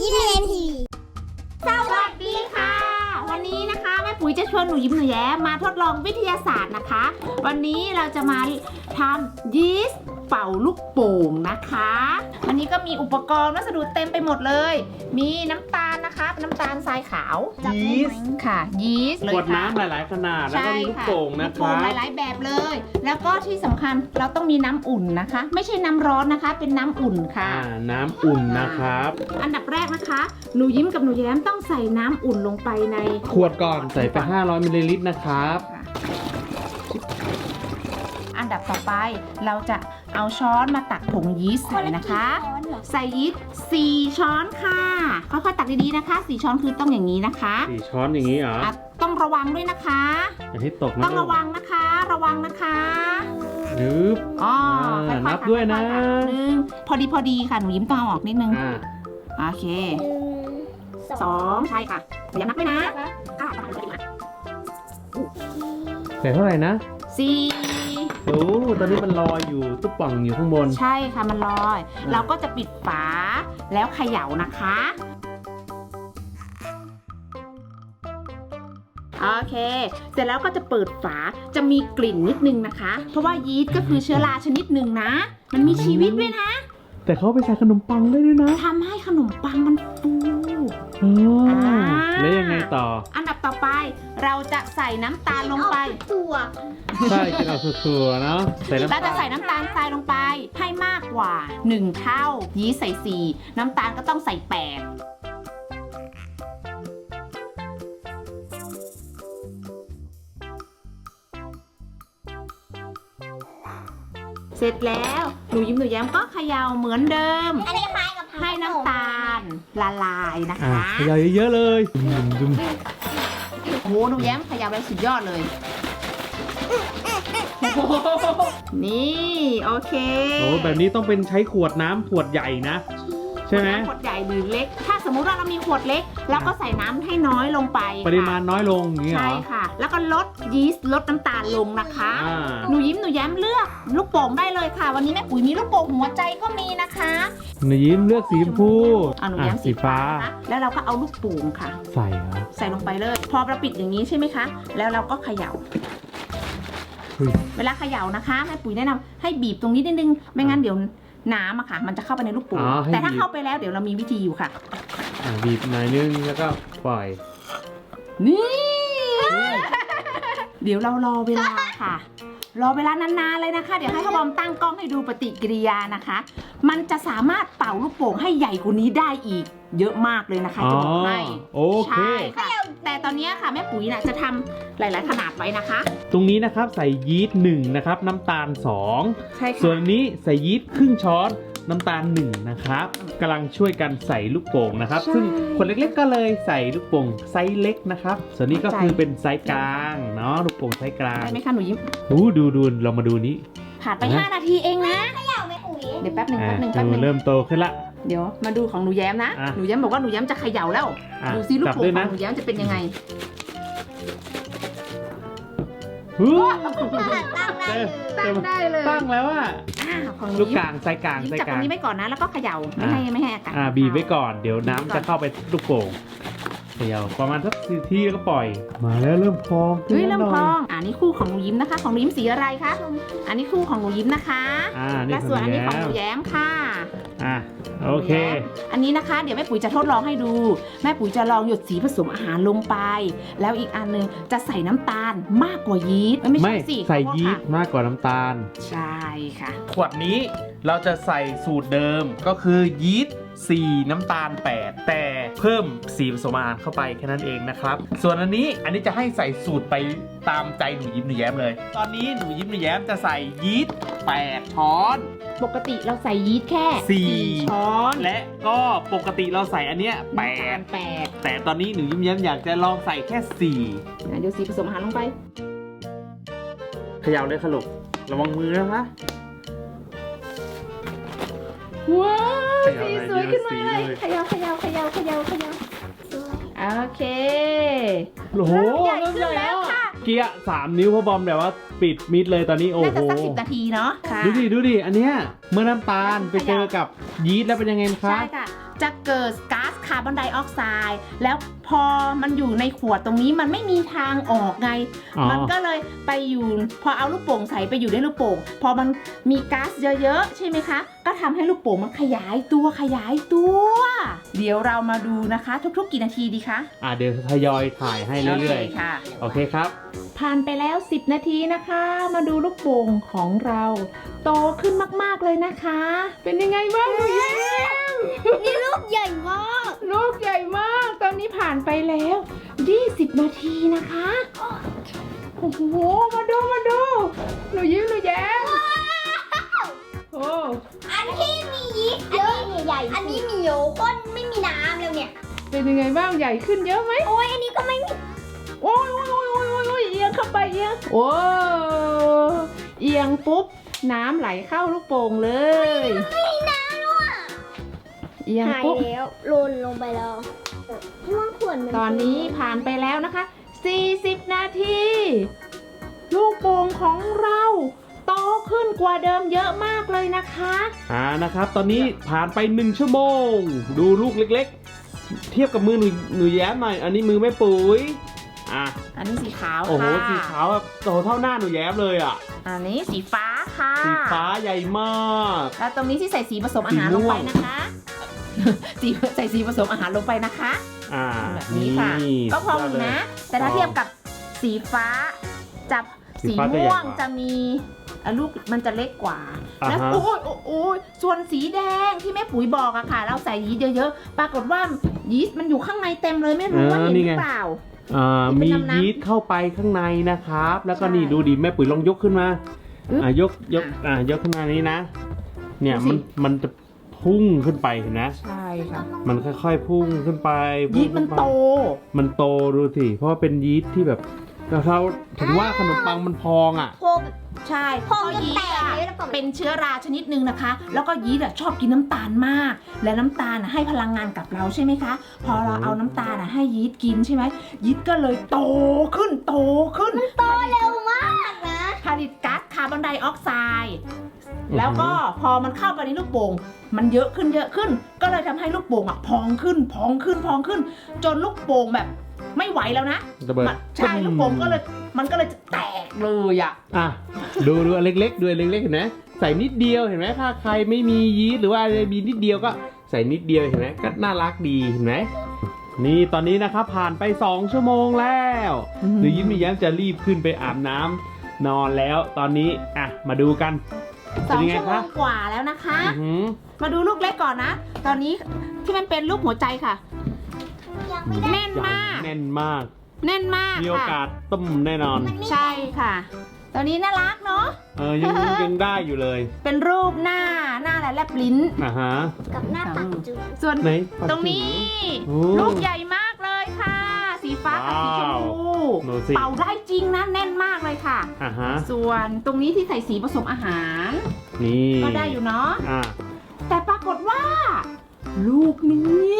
ยิ้มเรียนทีสวัสดีค่ะ วันนี้นะคะแม่ปุ๋ยจะชวนหนูยิ้มหนูแย้มมาทดลองวิทยาศาสตร์นะคะ วันนี้เราจะมาทำยีสต์เป่าลูกโป่งนะคะ วันนี้ก็มีอุปกรณ์วัสดุเต็มไปหมดเลย มีน้ำตาล นะคะเป็นน้ำตาลทรายขาวยีสต์ค่ะ ยีสต์เลยขวดค่ะน้ำหลายๆขนาดแล้วก็มีลูกโป่งนะลูกคโป่งรับหลายๆแบบเลย แล้วก็ที่สำคัญเราต้องมีน้ำอุ่นนะคะ ไม่ใช่น้ำร้อนนะคะ เป็นน้ำอุ่นค่ะ อ่าน้ำอุ่นนะครับ อันดับแรกนะคะ หนูยิ้มกับหนูแย้มต้องใส่น้ำอุ่นลงไปในขวดก่อนใส่ไป 500มิลลิลิตรนะครับอันดับต่อไปเราจะเอาช้อนมาตักผงยีสต์ใส่นะคะ ใส่ยีสต์4ช้อนค่ะ ค่อยๆตักดีๆนะคะ4ช้อนคือต้องอย่างนี้นะคะสี่ช้อนอย่างนี้เหรออะต้องระวังด้วยนะคะ อย่าให้ตกนะต้องระวังนะคะ ระวังนะคะนึบอ๋ออ่าค่อๆนับด้วยนะค่อๆหนึ่งพอดีพอดีค่ะหนูยิ้มต้องเอาออกนิดนึงอ่าโอเคหนึ่งสองใช่ค่ะหนูย้มนับด้วยนะอะต่อไปดีกว่า ใส่เท่าไหร่นะสี่ โอ้ตอนนี้มันลอยอยู่ตุ๊บป่องอยู่ข้างบน ใช่ค่ะมันลอย เราก็จะปิดฝาแล้วเขย่านะคะโอเค เสร็จแล้วก็จะเปิดฝา จะมีกลิ่นนิดนึงนะคะ เพราะว่ายีสต์ก็คือเชื้อราชนิดหนึ่งนะ มันมีชีวิตด้วยนะ แต่เขาเอาไปใส่ขนมปังได้ด้วยนะ ทำให้ขนมปังมันฟูอ๋ออ่าแล้วยังไงต่อ อันดับต่อ ไป เราจะใส่น้ำตาลลงไป ตัวใช่กินเอาถั่วๆเนาะใส่น้ำเราตาจะลใส่น้ำตาลทรายลงไปให้มากกว่า 1 เท่า ยีสต์ใส่ 4 น้ำตาลก็ต้องใส่ 8 เสร็จแล้วหนูยิ้มหนูแย้มก็เขย่าเหมือนเดิม อันนี้คล้ายกับให้น้ำตาลละลายนะอ่าคะ ขยายเยอะๆเลยดุม โอ้โหหนูแย้มเขย่าไปสุดยอดเลย นี่โอเคๆโอ้แบบนี้ต้องเป็นใช้ขวดน้ำขวดใหญ่นะ ใช่ไหม ขวดใหญ่หรือเล็กถ้าส มมุติว่าเรามีขวดเล็กเราก็ใส่น้ำให้น้อยลงไปปริมาณค่ะน้อยลงอย่างนี้เหรใช่อ ค่ะ แล้วก็ลดยีสต์ลดน้ำตาลลงนะคะ อ่า หนูยิ้มหนูแย้มเลือกลูกโป่งได้เลยค่ะ วันนี้แม่ปุ๋ยมีลูกโป่งหัวใจก็มีนะคะหนูยิ้มเลือกสีชมพูเอาหนูแย้มอะสีฟ้านะคะแล้วเราก็เอาลูกโป่งค่ะ ใส่เหรอใส่ลงไปเลย พอเราปิดอย่างนี้ใช่ไหมคะ แล้วเราก็เขย่า เฮ้ย เวลาเขย่านะคะแม่ปุ๋ยแนะนำให้บีบตรงนี้นิดนึง ไม่งั้นเดี๋ยว น้ำอะค่ะ มันจะเข้าไปในลูกโป่งอ๋อให้แต่ถ้าบีบ เข้าไปแล้วเดี๋ยวเรามีวิธีอยู่ค่ะ อ่าบีบหน่อยนึงแล้วก็ปล่อย นี่ เดี๋ยวเรารอเวลาค่ะ รอเวลานานๆเลยนะคะ เดี๋ยวให้พ่อบอมตั้งกล้องให้ดูปฏิกิริยานะคะ มันจะสามารถเป่าลูกโป่งให้ใหญ่กว่านี้ได้อีก เยอะมากเลยนะคะอ๋อจะบอกให้โอเค ใช่ค่ะ แต่ตอนนี้ค่ะแม่ปุ๋ยน่ะจะทำหลาย ๆ ขนาดไว้นะคะ ตรงนี้นะครับใส่ยีสต์หนึ่งนะครับน้ำตาลสองใช่ค่ะส่วนอันนี้ใส่ยีสต์ครึ่งช้อนน้ำตาลหนึ่งนะครับกำลังช่วยกันใส่ลูกโป่งนะครับใช่ซึ่งคนเล็กๆก็เลยใส่ลูกโป่งไซส์เล็กนะครับ ส่วนนี้ก็ใจคือเป็นไซส์กลางเนาะลูกโป่งไซส์กลางได้ไหมคะหนูยิ้มอู้ดูดูเรามาดูนี้ผ่านไปอะ5นาทีเองนะเขย่าไม่ปุ๋ยเดี๋ยวแป๊บหนึ่งอ่าแป๊บหนึ่งแป๊บดูหนึ่งเริ่มโตขึ้นละ เดี๋ยวมาดูของหนูแย้มนะ อะหนูแย้มบอกว่าหนูแย้มจะเขย่าแล้ว อะดูซิลูกจับโป่งด้วยขอนะงหนูแย้มจะเป็นยังไงอู้ตั้งได้เลยตั้งได้เลยตั้งแล้วอะอ่าของหนูลูกยิ้กมลางไซส์กลางยิ้มไซส์จับกตรลางงนี้ไว้ก่อนนะ แล้วก็เขย่าไม่อะให้ไม่ให้อากาศอ่าบีบไว้ก่อน เดี๋ยวน้ำบีบก่อนจะเข้าไปลูกโป่งเขย่าประมาณสักสี่ทีแล้วก็ปล่อย มาแล้วเริ่มพองขึ้นเฮ้ยแล้เริ่วมหพน่ออยงอ่านี่คู่ของหนูยิ้มนะคะ ของหนูยิ้มสีอะไรคะอันนี้คู่ของหนูยิ้มนะคะ อ่านี่และขส่วนอันนี้ของหแย้นูมแย้มค่ะ อะโอเค อันนี้นะคะเดี๋ยวแม่ปุ๋ยจะทดลองให้ดู แม่ปุ๋ยจะลองหยดสีผสมอาหารลงไป แล้วอีกอันหนึงจะใส่น้ำตาลมากกว่ายีสต์เอ้ยไม่ไม่ใช่สิใส่ขอโทษยีค่ะสต์มากกว่าน้ำตาล ใช่ค่ะ ขวดนี้เราจะใส่สูตรเดิมก็คือยีสต์4น้ำตาล 8 แต่เพิ่มสีผสมอาหารเข้าไปแค่นั้นเองนะครับ ส่วนอันนี้อันนี้จะให้ใส่สูตรไปตามใจหนูยิ้มหนูแย้มเลย ตอนนี้หนูยิ้มหนูแย้มจะใส่ยีสต์8ช้อน ปกติเราใส่ยีสต์แค่สี่ ช้อนและก็ปกติเราใส่อันเนี้ยน้ำตาล8แปดแต่ตอนนี้หนูยิ้มแย้มอยากจะลองใส่แค่อะเดี๋ยวสีผสมอาหารลงไป4เขย่าเลยค่ะลูกระวังมือนะคะ ว้าวเขย่าสีเลยสวยขึ้นมาสีเลเลยยเขย่าเขย่าเขย่าเขย่าเขย่าสวยโอเค โอ้โหเริ่มใหญ่ขึ้นแล้วค่ะ เกียร์สามนิ้วพ่อบอมแบบว่าปิดมิดเลยตอนนี้โอ้น่าโห จะสักสิบนาทีเนาะค่ะดูดิดูดิอันเนี้ยเมื่อน้ำตาลไปเจอกับยีสต์แล้วเป็นยังไงคะ ใช่ค่ะ จะเกิดก๊าซคาร์บอนไดออกไซด์แล้วพอมันอยู่ในขวดตรงนี้มันไม่มีทางออกไง อ๋อ มันก็เลยไปอยู่พอเอาลูกโป่งใส่ไปอยู่ในลูกโป่งพอมันมีก๊าซเยอะๆ ใช่ไหมคะ ก็ทำให้ลูกโป่งมันขยายตัวขยายตัว เดี๋ยวเรามาดูนะคะ ทุกๆกี่นาทีดีคะอะเดี๋ยวทยอยถ่ายให้เรื่อยโคค่ะ ๆ โอเคครับ ผ่านไปแล้ว 10 นาทีนะคะ มาดูลูกโป่งของเรา โตขึ้นมากๆเลยนะคะ เป็นยังไงบ้างหนูยิ้ม นี่ลูกใหญ่มาก ลูกใหญ่มาก ตอนนี้ผ่านไปแล้ว 20 นาทีนะคะ โอ้โห มาดู มาดู หนูยิ้มหนูแย้มโอ้อันที่มียีสต์เยอะใหญ่ อันนี้เหนียวข้นไม่มีน้ำแล้วเนี่ย เป็นยังไงบ้าง ใหญ่ขึ้นเยอะไหม โอ้ยอันนี้ก็ไม่มี โอ้ยโอ้ยโอ้ยโอ้ยโอ้ยโอ้ยเอียงเข้าไปเอียง โอ้เอียงปุ๊บ น้ำไหลเข้าลูกโป่งเลย เอียงหายปุ๊บ แล้วโลนลงไปแล้วม่วงขวนมัตอนนี้ผ่านไปแล้วนะคะ 40 นาที ลูกโป่งของเราโตขึ้นกว่าเดิมเยอะมากเลยนะคะ อ่านะครับ ตอนนี้ผ่านไป1ชั่วโมง ดูลูกเล็กๆ เทียบกับมือหนูหนูแย้มหน่อย อันนี้มือแม่ปุ๋ยอะอันนี้สีขาวโอ้โหค่ะสีขาวแบบโตเท่าหน้าหนูแย้มเลยอะ อันนี้สีฟ้าค่ะ สีฟ้าใหญ่มาก แล้วตรงนี้ที่ใส่สีผสมอาหารสีลม่งวง ไปนะคะ สีใส่สีผสมอาหารลงไปนะคะอ่าแบบนี้ค่ะ ก็พออยู่นะ แต่ถ้าเทียบกับสีฟ้าจับสีสีฟ้าจะใหญ่ม่วงกว่าจะมีอะลูกมันจะเล็กกว่าอ่าแล้วฮะโอ้ยโอ้ยโอ้ยส่วนสีแดงที่แม่ปุ๋ยบอกอะค่ะ เราใส่ยีสต์เยอะๆ ปรากฏว่ายีสต์มันอยู่ข้างในเต็มเลยไม่รู้ว่าเห็นหรือเปล่าอ่าเป็มีนน้ำๆยีสต์เข้าไปข้างในนะครับ แล้วก็ใช่นี่ดูดิแม่ปุ๋ยลองยกขึ้นมาอึ๊บอ่ายกยกอะอ่ายกขึ้นมานี้นะ เนี่ยดูสิมันมันจะ พุ่งขึ้นไปเห็นนะ ใช่ค่ะ มันค่อยๆ พุ่งขึ้นไปพุ่งยีสต์มันขึ้ไปโต มันโตดูสิ เพราะว่าเป็นยีสต์ที่แบบเราถึงว่าขนมปังมันพองอะโคแบบใช่พองจนยีสแตต์กอะเลยแล้วก็เป็นเชื้อราชนิดหนึ่งนะคะ แล้วก็ยีสต์อะชอบกินน้ำตาลมาก และน้ำตาลอะให้พลังงานกับเราใช่ไหมคะ พอเราเอาน้ำตาลอะให้ยีสต์กินใช่ไหมยีสต์ก็เลยโตขึ้นโตขึ้น โตเร็วมากนะ ผลิตก๊าซคาร์บอนไดออกไซด์ แล้วก็พอมันเข้าไปในลูกโป่งมันเยอะขึ้นเยอะขึ้น ก็เลยทำให้ลูกโป่งอะพองขึ้นพองขึ้นพองขึ้น จนลูกโป่งแบบไม่ไหวแล้วนะระเบิดมันใช่ลูกโป่งก็เลยมันก็เลยจะแตกเลยอะอะดูดูอันเล็กๆดูอันเล็กๆเห็นไหมใส่นิดเดียวเห็นไหมถ้าใครไม่มียีสต์หรือว่าอะไรมีนิดเดียวก็ใส่นิดเดียวเห็นไหมก็น่ารักดีเห็นไหมนี่ตอนนี้นะครับผ่านไป 2 ชั่วโมงแล้วหรือยิ้มมีแย้มจะรีบขึ้นไปอาบน้ำนอนแล้วตอนนี้อะมาดูกัน สองเป็นยังไงชั่วโมคะงกว่าแล้วนะคะ อื้อหือมาดูลูกเล็กก่อนนะ ตอนนี้ที่มันเป็นรูปหัวใจค่ะ ยังไม่ได้แน่นมาก แน่นมาก แน่นมากมีโอกาค่ะสต้มแน่นอนมันไม่ใช่ค่ะ ตอนนี้น่ารักเนาะ เออยังยังได้อยู่เลยเป็นรูปหน้าหน้าและแลบลิ้น อะฮะ กับหน้าปากจุ๊บส่วนไหนตรงนี้ โอ้ลูกใหญ่มากเลยค่ะ สีฟ้ากับสีชมพู ดูสิ เป่าได้จริงนะแน่นมากเลยค่ะ อะฮะ ส่วนตรงนี้ที่ใส่สีผสมอาหาร นี่ก็ได้อยู่เนาะ อะแต่ปรากฏว่า ลูกนี้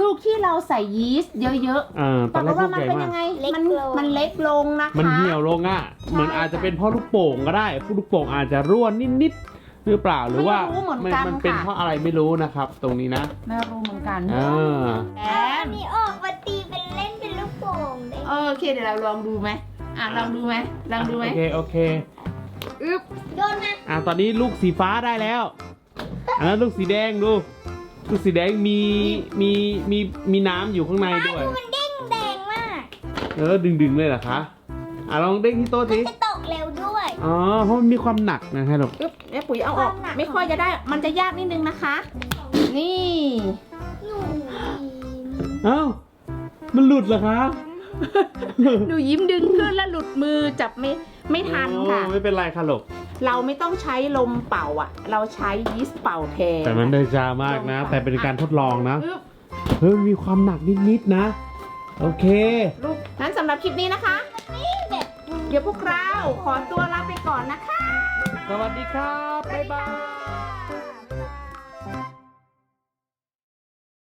ลูกที่เราใส่ยีสต์เยอะเออๆตปอรานกแรฏกลูว่ากมันใหญ่เป็นมากยังไงมันมันเล็กลงนะคะ มันเหี่ยวลงอะ ใช่เหมือนอาจจะเป็นเพราะลูกโป่งก็ได้ลูกโป่งอาจจะร่วนนิดๆหรือเปล่าหรือว่าไม่รู้เหมือนกันมันเป็นค่ะ เพราะอะไรไม่รู้นะครับ ตรงนี้นะ ไม่รู้เหมือนกันเออแออัมนนี้ออกมาตี งได้เออโอเคเดี๋ยวเราลองดูไหมอะลองดูไหมลองดูไหมโอเคโอเคอึ๊บโยนมาอะตอนนี้ลูกสีฟ้าได้แล้วอันนั้นลูกสีแดงดู ลูกสีแดงมีมีมีมีน้ำอยู่ข้างในด้วย มันเด้งแดงมากเออดึงดึงๆเลยเหรอคะอะลองเด้งที่โต๊ะสิจะตกเร็วด้วยอ๋อเพราะมันมีความหนักนะครับลูกอึ๊บแม่ปุ๋ยเอาออกความหนักไม่ค่อยจะได้ มันจะยากนิดนึงนะคะ นี่ หนูเอ้า มันหลุดเหรอคะหนูยิ้มดึงขึ้นแล้วหลุดมือจับไม่ไม่ทันค่ะ โอ้ไม่เป็นไรค่ะลูกเราไม่ต้องใช้ลมเป่าอะ เราใช้ยีสต์เป่าแทนแต่มันได้จามากนะ แต่เป็นการทดลองนะอึ๊บเฮ้ยมีความหนักนิดๆนะ โอเค ลูกนั้นสำหรับคลิปนี้นะคะแบบเดี๋ยวพวกเราขอตัวลาไปก่อนนะคะ สวัสดีครับ บ๊ายบาย